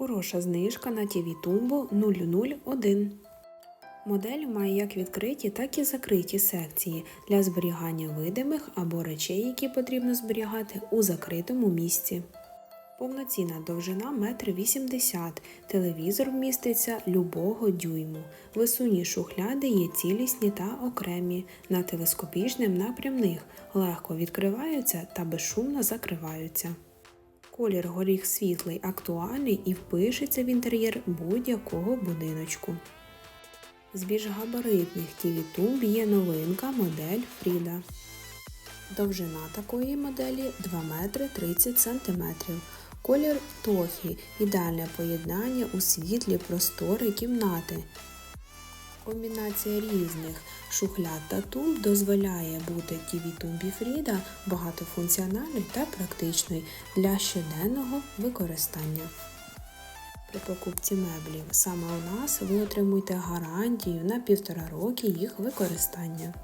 Хороша знижка на TV тумбу 001. Модель має як відкриті, так і закриті секції для зберігання видимих або речей, які потрібно зберігати у закритому місці. Повноцінна довжина 1,80 м, телевізор вміститься любого дюйму. Висунні шухляди є цілісні та окремі, на телескопічним напрямних, легко відкриваються та безшумно закриваються. Колір горіх світлий, актуальний і впишеться в інтер'єр будь-якого будиночку. З більш габаритних TV тумб є новинка модель Фріда. Довжина такої моделі 2 метри 30 см. Колір тофі ідеальне поєднання у світлі простори кімнати. Комбінація різних шухляд та тумб дозволяє бути тіві тумбі Фріда багатофункціональною та практичною для щоденного використання. При покупці меблів саме у нас ви отримуєте гарантію на півтора роки їх використання.